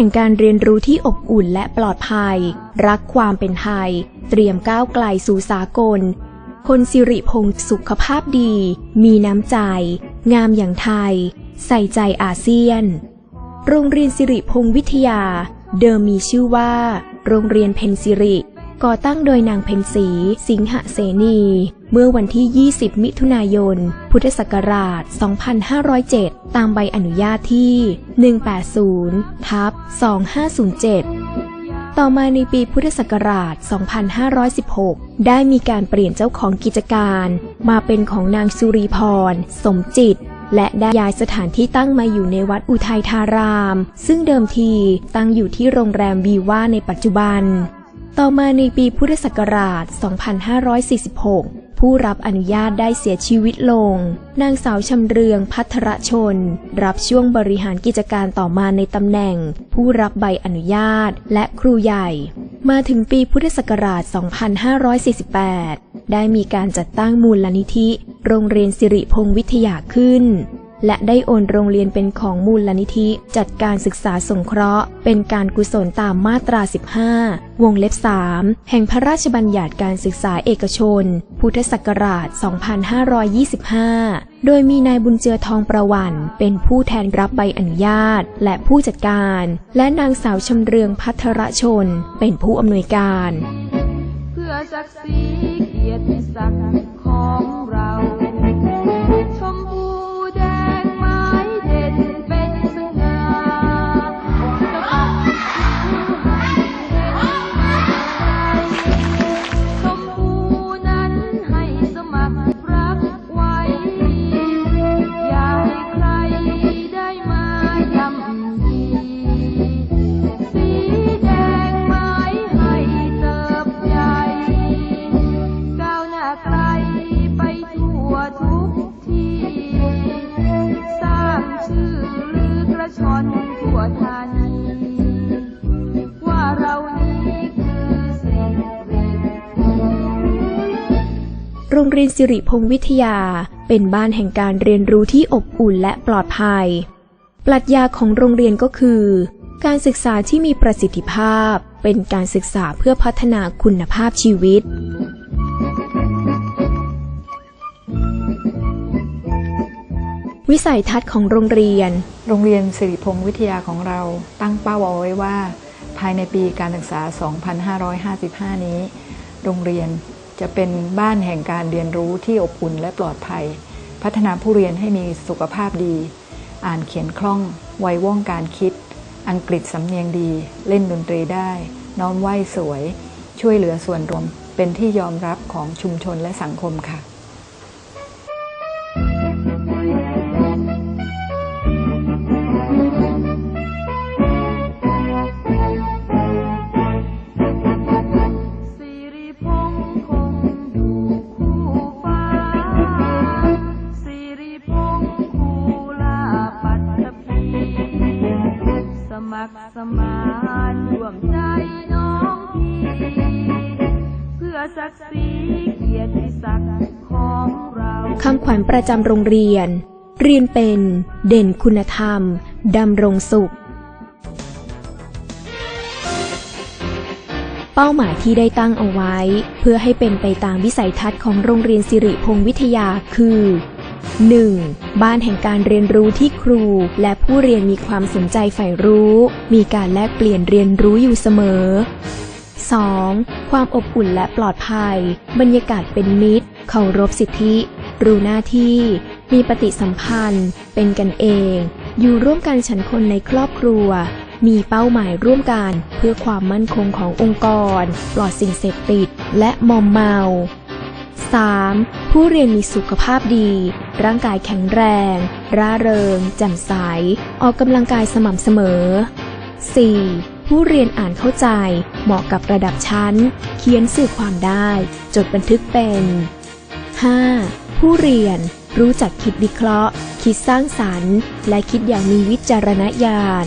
แห่งการเรียนรู้ที่อบอุ่นและปลอดภัย รักความเป็นไทย เตรียมก้าวไกลสู่สากล คนสิริพงศ์สุขภาพดี มีน้ำใจ งามอย่างไทย ใส่ใจอาเซียน โรงเรียนสิริพงศ์วิทยา เดิมมีชื่อว่า โรงเรียนเพนสิริ ก่อตั้งโดยนางเพ็ญศรีสิงหเสนี เมื่อวันที่ 20 มิถุนายน พุทธศักราช 2507 ตามใบอนุญาตที่ 180 ทับ 2507 ต่อมาในปีพุทธศักราช 2516 ได้มีการเปลี่ยนเจ้าของกิจการ มาเป็นของนางสุรีพร สมจิตและได้ย้ายสถานที่ตั้งมาอยู่ในวัดอุทัยธาราม ซึ่งเดิมทีตั้งอยู่ที่โรงแรมวีว่าในปัจจุบัน ต่อมาในปีพุทธศักราช 2546 ผู้รับอนุญาตได้เสียชีวิตลง นางสาวชำเรืองพัทรชน รับช่วงบริหารกิจการต่อมาในตำแหน่ง ผู้รับใบอนุญาตและครูใหญ่ มาถึงปีพุทธศักราช 2548 ได้มีการจัดตั้งมูลนิธิ โรงเรียนสิริพงศ์วิทยาขึ้น และได้โอนโรงเรียนเป็นของมูลนิธิ จัดการศึกษาสงเคราะห์ เป็นการกุศลตามมาตรา 15 วงเล็บ 3 แห่งพระราชบัญญัติการศึกษาเอกชน พุทธศักราช 2525 โดยมีนายบุญเจือทองประวันเป็นผู้แทนรับใบอนุญาต และผู้จัดการ และนางสาวชำเรืองพัทรชน เป็นผู้อำนวยการ เพื่อศักดิ์ศรีเกียรติศักดิ์ของเรา ชนทั่วธานีว่าเรานี้คือสิริโรงเรียนสิริพงศ์วิทยาเป็นบ้านแห่งการเรียนรู้ที่อบอุ่นและปลอดภัย ปรัชญาของโรงเรียนก็คือ การศึกษาที่มีประสิทธิภาพ เป็นการศึกษาเพื่อพัฒนาคุณภาพชีวิตวิสัยทัศน์ของโรงเรียน โรงเรียนสิริพงศ์วิทยาของเราตั้งเป้าเอาไว้ว่า ภายในปีการศึกษา 2555 นี้ โรงเรียนจะเป็นบ้านแห่งการเรียนรู้ที่อบอุ่นและปลอดภัย พัฒนาผู้เรียนให้มีสุขภาพดี อ่านเขียนคล่องไวว่องการคิด อังกฤษสำเนียงดี เล่นดนตรีได้ น้อมไหวสวย ช่วยเหลือส่วนรวมเป็นที่ยอมรับของชุมชนและสังคมค่ะ คำขวัญประจำโรงเรียน เรียนเป็น เด่นคุณธรรม ดำรงสุข เป้าหมายที่ได้ตั้งเอาไว้ เพื่อให้เป็นไปตามวิสัยทัศน์ของโรงเรียนสิริพงศ์วิทยาคือ 1. บ้านแห่งการเรียนรู้ที่ครู และผู้เรียนมีความสนใจใฝ่รู้ มีการแลกเปลี่ยนเรียนรู้อยู่เสมอ 2. ความอบอุ่นและปลอดภัย บรรยากาศเป็นมิตร เคารพสิทธิ รู้หน้าที่ มีปฏิสัมพันธ์ เป็นกันเอง อยู่ร่วมกันฉันคนในครอบครัว มีเป้าหมายร่วมกัน เพื่อความมั่นคงขององค์กร ปลอดสิ่งเสพติด และมอมเมา 3. ผู้เรียนมีสุขภาพดี ร่างกายแข็งแรง ร่าเริง แจ่มใส ออกกำลังกายสม่ำเสมอ 4. ผู้เรียนอ่านเข้าใจ เหมาะกับระดับชั้น เขียนสื่อความได้ จดบันทึกเป็น 5. ผู้เรียนรู้จักคิดวิเคราะห์ คิดสร้างสรรค์ และคิดอย่างมีวิจารณญาณ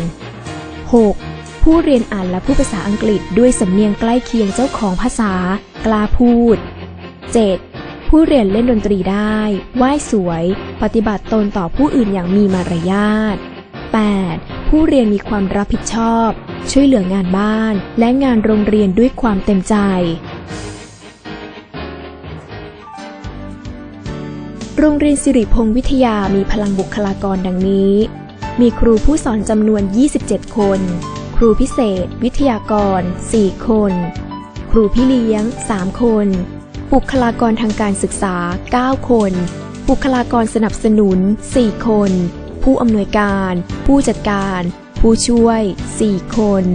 6. ผู้เรียนอ่านและพูดภาษาอังกฤษด้วยสำเนียงใกล้เคียงเจ้าของภาษา กล้าพูด 7. ผู้เรียนเล่นดนตรีได้ไหว้สวย ปฏิบัติตนต่อผู้อื่นอย่างมีมารยาท 8. ผู้เรียนมีความรับผิดชอบ ช่วยเหลืองานบ้านและงานโรงเรียนด้วยความเต็มใจ โรงเรียนสิริพงศ์วิทยามีพลังบุคลากรดังนี้ มีครูผู้สอนจำนวน 27 คน ครูพิเศษ วิทยากร 4 คน ครูพี่เลี้ยง 3 คน บุคลากรทางการศึกษา 9 คน บุคลากรสนับสนุน 4 คนผู้อำนวยการ ผู้จัดการ ผู้ช่วย 4 คน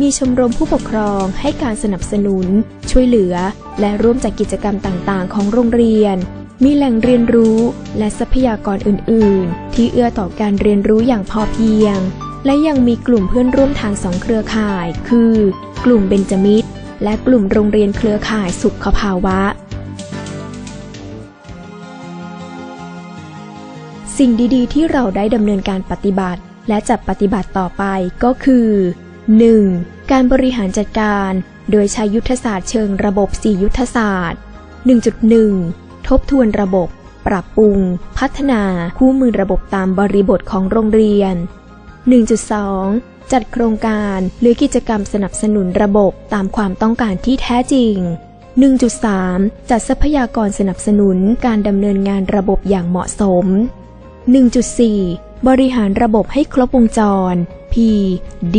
มีชมรมผู้ปกครองให้การสนับสนุน ช่วยเหลือ และร่วมจัดกกิจกรรมต่างๆ ของโรงเรียน มีแหล่งเรียนรู้และทรัพยากรอื่น ๆ ที่เอื้อต่อการเรียนรู้อย่างพอเพียง และยังมีกลุ่มเพื่อนร่วมทางสองเครือข่าย คือ กลุ่มเบญจมิตร และกลุ่มโรงเรียนเครือข่ายสุขภาวะสิ่งดีๆ ที่เราได้ดำเนินการปฏิบัติ และจะปฏิบัติต่อไปก็คือ 1. การบริหารจัดการ โดยใช้ยุทธศาสตร์เชิงระบบ 4 ยุทธศาสตร์ 1.1 ทบทวนระบบ ปรับปรุง พัฒนาคู่มือระบบตามบริบทของโรงเรียน 1.2 จัดโครงการหรือกิจกรรมสนับสนุนระบบตามความต้องการที่แท้จริง 1.3 จัดทรัพยากรสนับสนุนการดำเนินงานระบบอย่างเหมาะสม 1.4 บริหารระบบให้ครบวงจร P D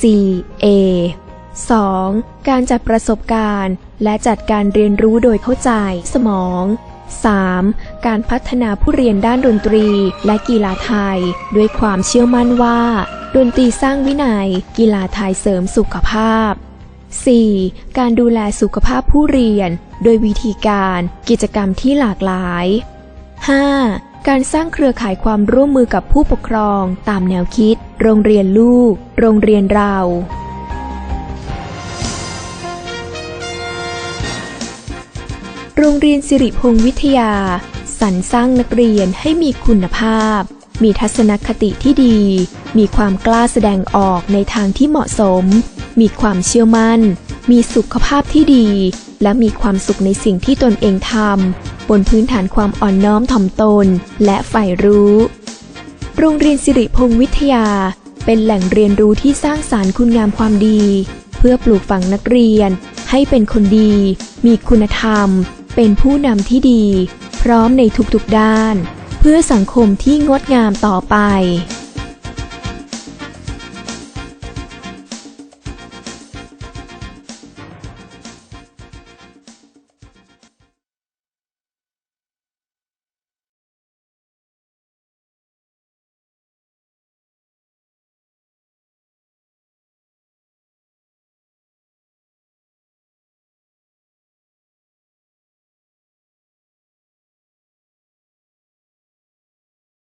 C A 2. การจัดประสบการณ์ และจัดการเรียนรู้โดยเข้าใจสมอง 3. การพัฒนาผู้เรียนด้านดนตรีและกีฬาไทย ด้วยความเชื่อมั่นว่า ดนตรีสร้างวินัย กีฬาไทยเสริมสุขภาพ 4. การดูแลสุขภาพผู้เรียน โดยวิธีการ กิจกรรมที่หลากหลาย 5. การสร้างเครือข่ายความร่วมมือกับผู้ปกครอง ตามแนวคิด โรงเรียนลูก โรงเรียนเราโรงเรียนสิริพงศ์วิทยา สรรสร้างนักเรียนให้มีคุณภาพ มีทัศนคติที่ดี มีความกล้าแสดงออกในทางที่เหมาะสม มีความเชื่อมั่น มีสุขภาพที่ดี และมีความสุขในสิ่งที่ตนเองทำ นพื้นฐานความอ่อนน้อมถ่อมตน และใฝ่รู้ โรงเรียนสิริพงศ์วิทยา เป็นแหล่งเรียนรู้ที่สร้างสารรค์คุณงามความดี เพื่อปลูกฝังนักเรียน ให้เป็นคนดี มีคุณธรรม เป็นผู้นำที่ดี พร้อมในทุกๆด้าน เพื่อสังคมที่งดงามต่อไป